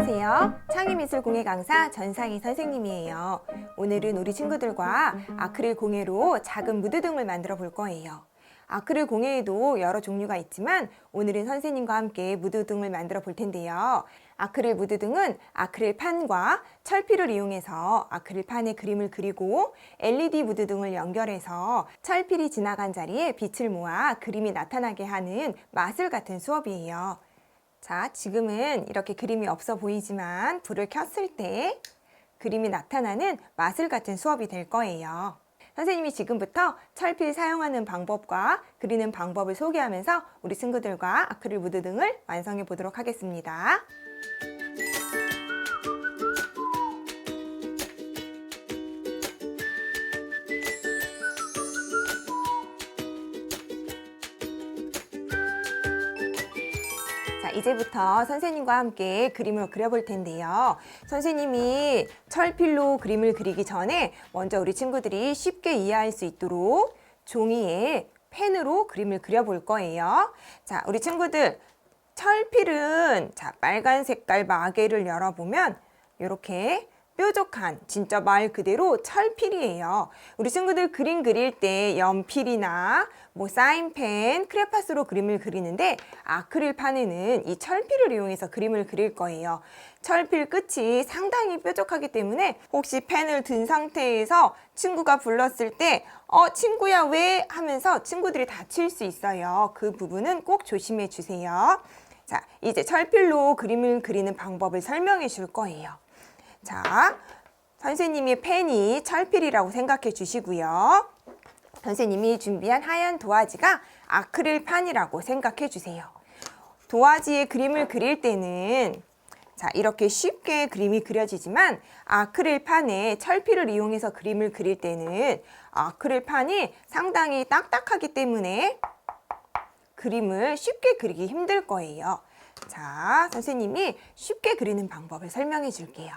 안녕하세요. 창의미술 공예 강사 전상희 선생님이에요. 오늘은 우리 친구들과 아크릴 공예로 작은 무드등을 만들어 볼 거예요. 아크릴 공예에도 여러 종류가 있지만 오늘은 선생님과 함께 무드등을 만들어 볼 텐데요. 아크릴 무드등은 아크릴 판과 철피를 이용해서 아크릴 판에 그림을 그리고 LED 무드등을 연결해서 철필이 지나간 자리에 빛을 모아 그림이 나타나게 하는 마술 같은 수업이에요. 자, 지금은 이렇게 그림이 없어 보이지만 불을 켰을 때 그림이 나타나는 마술 같은 수업이 될 거예요. 선생님이 지금부터 철필 사용하는 방법과 그리는 방법을 소개하면서 우리 친구들과 아크릴 무드 등을 완성해 보도록 하겠습니다. 자, 이제부터 선생님과 함께 그림을 그려볼 텐데요. 선생님이 철필로 그림을 그리기 전에 먼저 우리 친구들이 쉽게 이해할 수 있도록 종이에 펜으로 그림을 그려볼 거예요. 자, 우리 친구들, 철필은 자, 빨간 색깔 마개를 열어보면 이렇게 뾰족한 진짜 말 그대로 철필이에요. 우리 친구들 그림 그릴 때 연필이나 뭐 사인펜, 크레파스로 그림을 그리는데 아크릴판에는 이 철필을 이용해서 그림을 그릴 거예요. 철필 끝이 상당히 뾰족하기 때문에 혹시 펜을 든 상태에서 친구가 불렀을 때 어, 친구야 왜? 하면서 친구들이 다칠 수 있어요. 그 부분은 꼭 조심해 주세요. 자, 이제 철필로 그림을 그리는 방법을 설명해 줄 거예요. 자, 선생님의 펜이 철필이라고 생각해 주시고요. 선생님이 준비한 하얀 도화지가 아크릴판이라고 생각해 주세요. 도화지에 그림을 그릴 때는 자, 이렇게 쉽게 그림이 그려지지만 아크릴판에 철필을 이용해서 그림을 그릴 때는 아크릴판이 상당히 딱딱하기 때문에 그림을 쉽게 그리기 힘들 거예요. 자, 선생님이 쉽게 그리는 방법을 설명해 줄게요.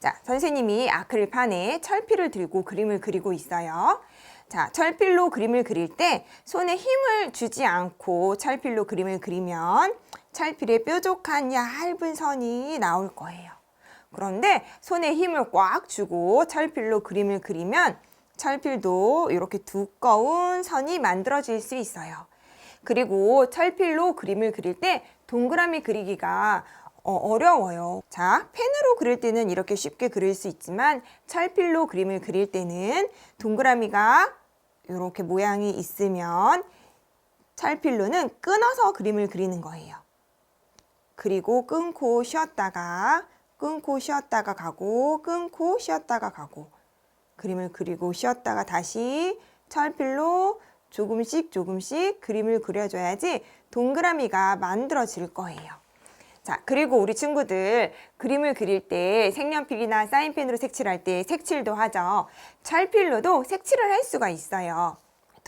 자, 선생님이 아크릴판에 철필을 들고 그림을 그리고 있어요. 자, 철필로 그림을 그릴 때 손에 힘을 주지 않고 철필로 그림을 그리면 철필에 뾰족한 얇은 선이 나올 거예요. 그런데 손에 힘을 꽉 주고 철필로 그림을 그리면 철필도 이렇게 두꺼운 선이 만들어질 수 있어요. 그리고 철필로 그림을 그릴 때 동그라미 그리기가 어, 어려워요. 자, 펜으로 그릴 때는 이렇게 쉽게 그릴 수 있지만 철필로 그림을 그릴 때는 동그라미가 이렇게 모양이 있으면 철필로는 끊어서 그림을 그리는 거예요. 그리고 끊고 쉬었다가 끊고 쉬었다가 가고 끊고 쉬었다가 가고 그림을 그리고 쉬었다가 다시 철필로 조금씩 조금씩 그림을 그려줘야지 동그라미가 만들어질 거예요. 자, 그리고 우리 친구들 그림을 그릴 때 색연필이나 사인펜으로 색칠할 때 색칠도 하죠. 철필로도 색칠을 할 수가 있어요.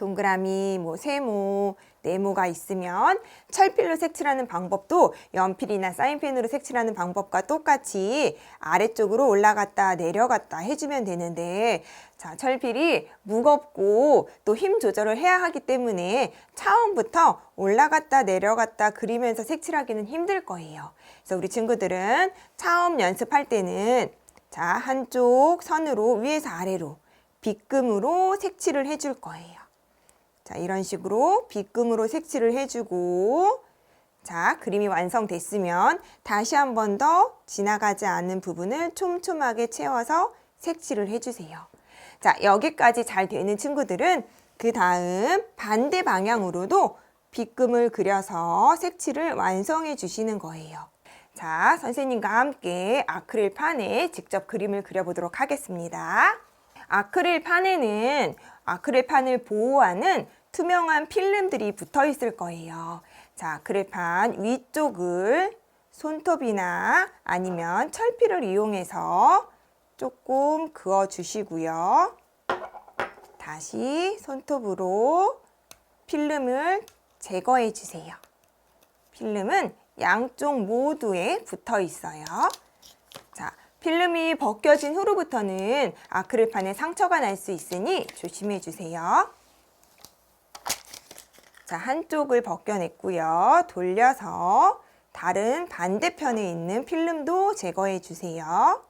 동그라미, 뭐 세모, 네모가 있으면 철필로 색칠하는 방법도 연필이나 사인펜으로 색칠하는 방법과 똑같이 아래쪽으로 올라갔다 내려갔다 해주면 되는데 자 철필이 무겁고 또 힘 조절을 해야 하기 때문에 처음부터 올라갔다 내려갔다 그리면서 색칠하기는 힘들 거예요. 그래서 우리 친구들은 처음 연습할 때는 자 한쪽 선으로 위에서 아래로 빗금으로 색칠을 해줄 거예요. 자, 이런 식으로 빗금으로 색칠을 해주고 자, 그림이 완성됐으면 다시 한 번 더 지나가지 않는 부분을 촘촘하게 채워서 색칠을 해주세요. 자, 여기까지 잘 되는 친구들은 그 다음 반대 방향으로도 빗금을 그려서 색칠을 완성해 주시는 거예요. 자, 선생님과 함께 아크릴판에 직접 그림을 그려보도록 하겠습니다. 아크릴판에는 아크릴판을 보호하는 투명한 필름들이 붙어 있을 거예요. 자, 아크릴판 위쪽을 손톱이나 아니면 철필을 이용해서 조금 그어 주시고요. 다시 손톱으로 필름을 제거해 주세요. 필름은 양쪽 모두에 붙어 있어요. 자, 필름이 벗겨진 후로부터는 아크릴판에 상처가 날 수 있으니 조심해 주세요. 자, 한쪽을 벗겨냈고요. 돌려서 다른 반대편에 있는 필름도 제거해 주세요.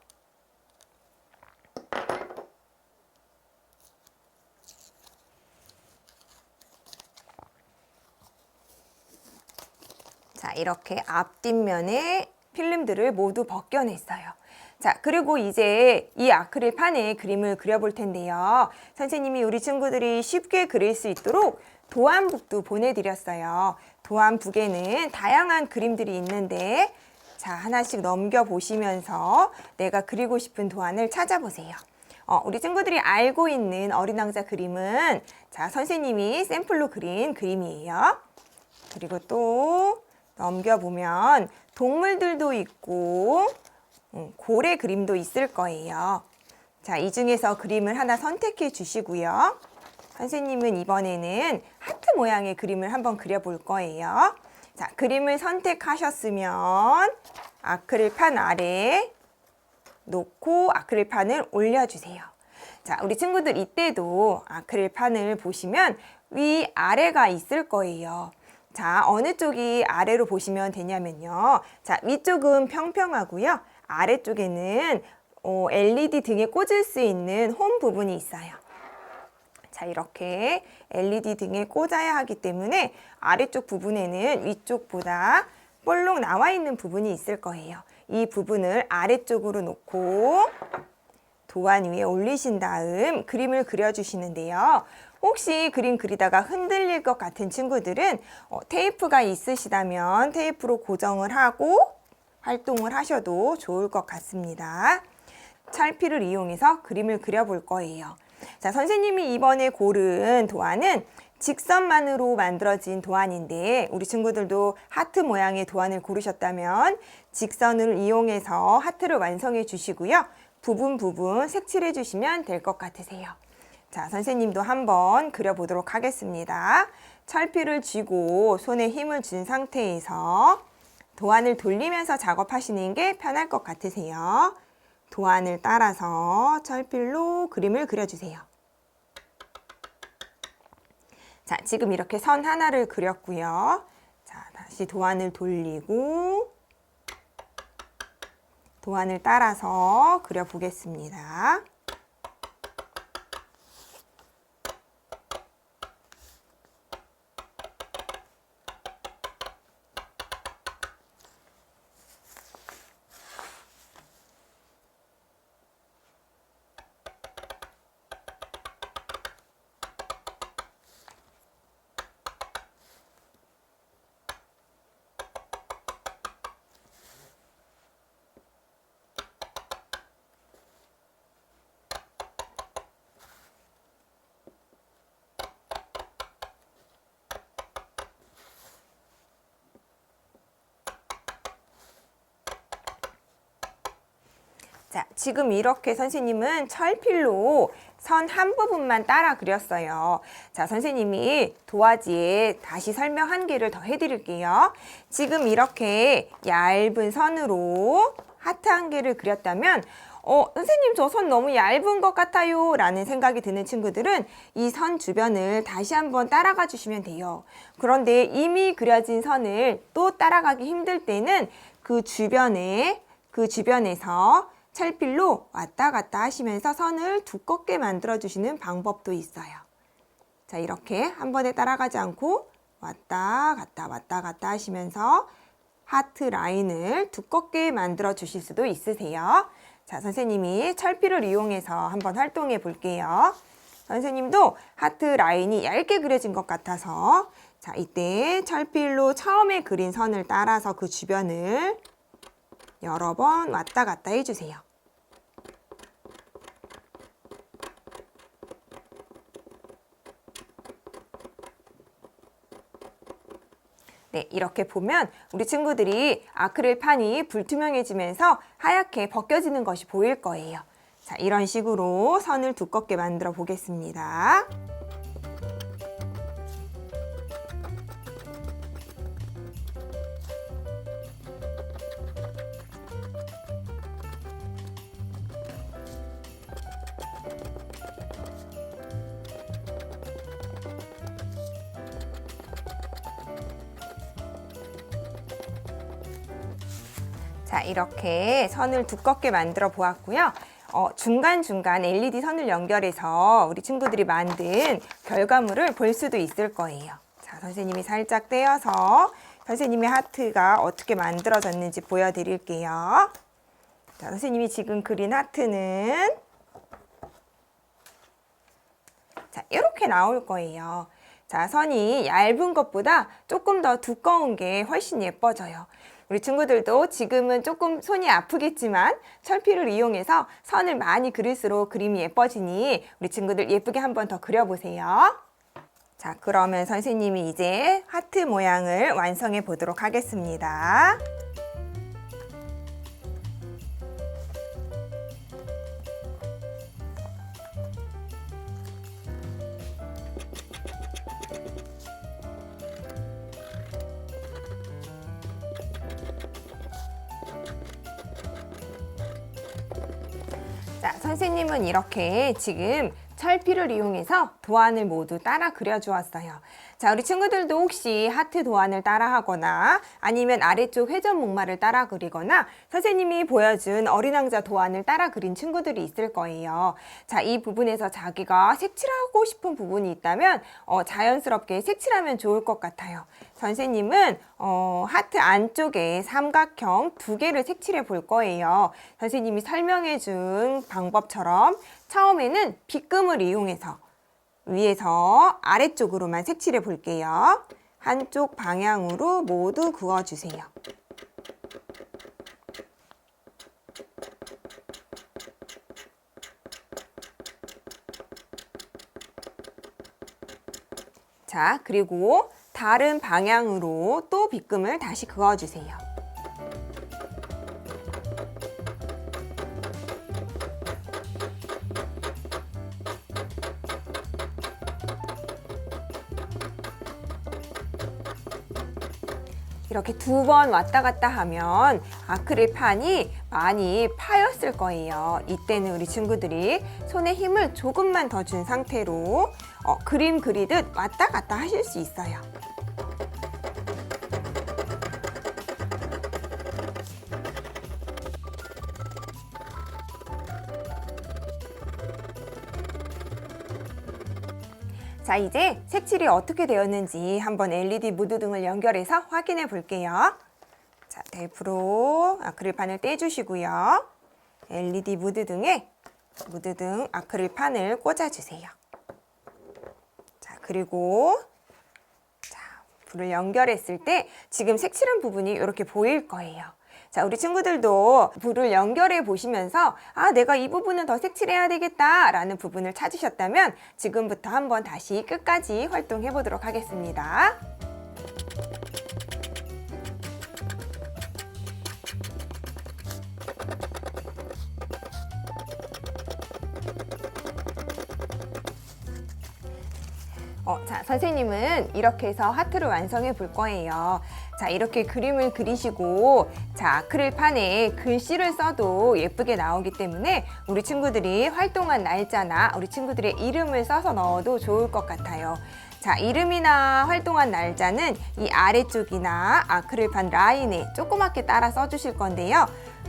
자, 이렇게 앞뒷면에 필름들을 모두 벗겨냈어요. 자, 그리고 이제 이 아크릴판에 그림을 그려볼 텐데요. 선생님이 우리 친구들이 쉽게 그릴 수 있도록 도안북도 보내드렸어요. 도안북에는 다양한 그림들이 있는데, 자, 하나씩 넘겨보시면서 내가 그리고 싶은 도안을 찾아보세요. 어, 우리 친구들이 알고 있는 어린 왕자 그림은, 자, 선생님이 샘플로 그린 그림이에요. 그리고 또 넘겨보면 동물들도 있고 음, 고래 그림도 있을 거예요. 자, 이 중에서 그림을 하나 선택해 주시고요. 선생님은 이번에는 하트 모양의 그림을 한번 그려볼 거예요. 자, 그림을 선택하셨으면 아크릴판 아래 놓고 아크릴판을 올려주세요. 자, 우리 친구들 이때도 아크릴판을 보시면 위 아래가 있을 거예요. 자, 어느 쪽이 아래로 보시면 되냐면요. 자, 위쪽은 평평하고요. 아래쪽에는 어, LED 등에 꽂을 수 있는 홈 부분이 있어요. 자, 이렇게 LED 등에 꽂아야 하기 때문에 아래쪽 부분에는 위쪽보다 볼록 나와 있는 부분이 있을 거예요. 이 부분을 아래쪽으로 놓고 도안 위에 올리신 다음 그림을 그려주시는데요. 혹시 그림 그리다가 흔들릴 것 같은 친구들은 어, 테이프가 있으시다면 테이프로 고정을 하고 활동을 하셔도 좋을 것 같습니다. 찰피를 이용해서 그림을 그려볼 거예요. 자, 선생님이 이번에 고른 도안은 직선만으로 만들어진 도안인데 우리 친구들도 하트 모양의 도안을 고르셨다면 직선을 이용해서 하트를 완성해 주시고요. 부분 부분 색칠해 주시면 될 것 같으세요. 자, 선생님도 한번 그려보도록 하겠습니다. 철피를 쥐고 손에 힘을 준 상태에서 도안을 돌리면서 작업하시는 게 편할 것 같으세요. 도안을 따라서 철필로 그림을 그려주세요. 자, 지금 이렇게 선 하나를 그렸고요. 자, 다시 도안을 돌리고 도안을 따라서 그려보겠습니다. 자, 지금 이렇게 선생님은 철필로 선 한 부분만 따라 그렸어요. 자, 선생님이 도화지에 다시 설명 한 개를 더 해드릴게요. 지금 이렇게 얇은 선으로 하트 한 개를 그렸다면 어, 선생님 저 선 너무 얇은 것 같아요 라는 생각이 드는 친구들은 이 선 주변을 다시 한번 따라가 주시면 돼요. 그런데 이미 그려진 선을 또 따라가기 힘들 때는 그 주변에 그 주변에서 찰필로 왔다 갔다 하시면서 선을 두껍게 만들어 주시는 방법도 있어요. 자, 이렇게 한 번에 따라가지 않고 왔다 갔다 왔다 갔다 하시면서 하트 라인을 두껍게 만들어 주실 수도 있으세요. 자, 선생님이 철필을 이용해서 한번 활동해 볼게요. 선생님도 하트 라인이 얇게 그려진 것 같아서 자, 이때 철필로 처음에 그린 선을 따라서 그 주변을 여러 번 왔다 갔다 해주세요. 네, 이렇게 보면 우리 친구들이 아크릴 판이 불투명해지면서 하얗게 벗겨지는 것이 보일 거예요. 자, 이런 식으로 선을 두껍게 만들어 보겠습니다. 이렇게 선을 두껍게 만들어 보았고요. 어, 중간중간 LED 선을 연결해서 우리 친구들이 만든 결과물을 볼 수도 있을 거예요. 자, 선생님이 살짝 떼어서 선생님의 하트가 어떻게 만들어졌는지 보여드릴게요. 자, 선생님이 지금 그린 하트는 자, 이렇게 나올 거예요. 자, 선이 얇은 것보다 조금 더 두꺼운 게 훨씬 예뻐져요. 우리 친구들도 지금은 조금 손이 아프겠지만 철피를 이용해서 선을 많이 그릴수록 그림이 예뻐지니 우리 친구들 예쁘게 한번 더 그려보세요. 자, 그러면 선생님이 이제 하트 모양을 완성해 보도록 하겠습니다. 자, 선생님은 이렇게 지금 철피를 이용해서 도안을 모두 따라 그려주었어요. 자, 우리 친구들도 혹시 하트 도안을 따라 하거나 아니면 아래쪽 회전 목마를 따라 그리거나 선생님이 보여준 어린 왕자 도안을 따라 그린 친구들이 있을 거예요. 자, 이 부분에서 자기가 색칠하고 싶은 부분이 있다면 어, 자연스럽게 색칠하면 좋을 것 같아요. 선생님은 어, 하트 안쪽에 삼각형 두 개를 색칠해 볼 거예요. 선생님이 설명해 준 방법처럼 처음에는 빗금을 이용해서 위에서 아래쪽으로만 색칠해 볼게요. 한쪽 방향으로 모두 그어주세요. 자, 그리고 다른 방향으로 또 빗금을 다시 그어주세요. 이렇게 두 번 왔다 갔다 하면 아크릴판이 많이 파였을 거예요. 이때는 우리 친구들이 손에 힘을 조금만 더 준 상태로 어, 그림 그리듯 왔다 갔다 하실 수 있어요. 자, 이제 색칠이 어떻게 되었는지 한번 LED 무드등을 연결해서 확인해 볼게요. 자, 테이프로 아크릴판을 떼주시고요. LED 무드등에 무드등 아크릴판을 꽂아주세요. 자, 그리고 자, 불을 연결했을 때 지금 색칠한 부분이 이렇게 보일 거예요. 자, 우리 친구들도 불을 연결해 보시면서 아, 내가 이 부분은 더 색칠해야 되겠다 라는 부분을 찾으셨다면 지금부터 한번 다시 끝까지 활동해 보도록 하겠습니다. 어, 자, 선생님은 이렇게 해서 하트를 완성해 볼 거예요. 자, 이렇게 그림을 그리시고, 자, 아크릴판에 글씨를 써도 예쁘게 나오기 때문에 우리 친구들이 활동한 날짜나 우리 친구들의 이름을 써서 넣어도 좋을 것 같아요. 자, 이름이나 활동한 날짜는 이 아래쪽이나 아크릴판 라인에 조그맣게 따라 써주실 건데요.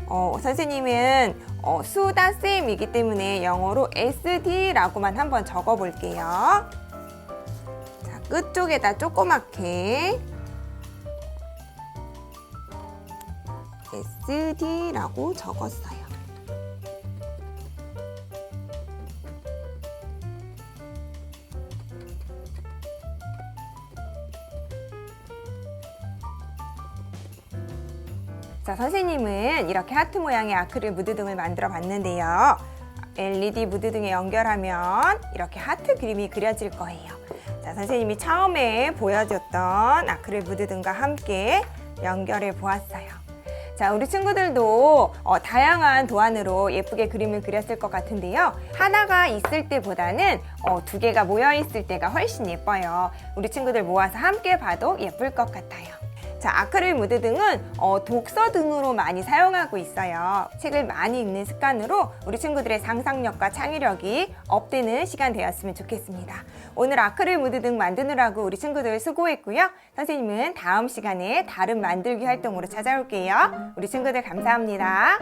어, 선생님은 어, 수다쌤이기 때문에 영어로 SD라고만 한번 적어 볼게요. 자, 끝쪽에다 조그맣게 SD라고 적었어요. 자, 선생님은 이렇게 하트 모양의 아크릴 무드등을 만들어 봤는데요. LED 무드등에 연결하면 이렇게 하트 그림이 그려질 거예요. 자, 선생님이 처음에 보여줬던 아크릴 무드등과 함께 연결해 보았어요. 자, 우리 친구들도 어, 다양한 도안으로 예쁘게 그림을 그렸을 것 같은데요. 하나가 있을 때보다는 어, 두 개가 모여 있을 때가 훨씬 예뻐요. 우리 친구들 모아서 함께 봐도 예쁠 것 같아요. 자, 아크릴 무드 등은 어, 독서 등으로 많이 사용하고 있어요. 책을 많이 읽는 습관으로 우리 친구들의 상상력과 창의력이 업되는 시간 되었으면 좋겠습니다. 오늘 아크릴 무드 등 만드느라고 우리 친구들 수고했고요. 선생님은 다음 시간에 다른 만들기 활동으로 찾아올게요. 우리 친구들 감사합니다.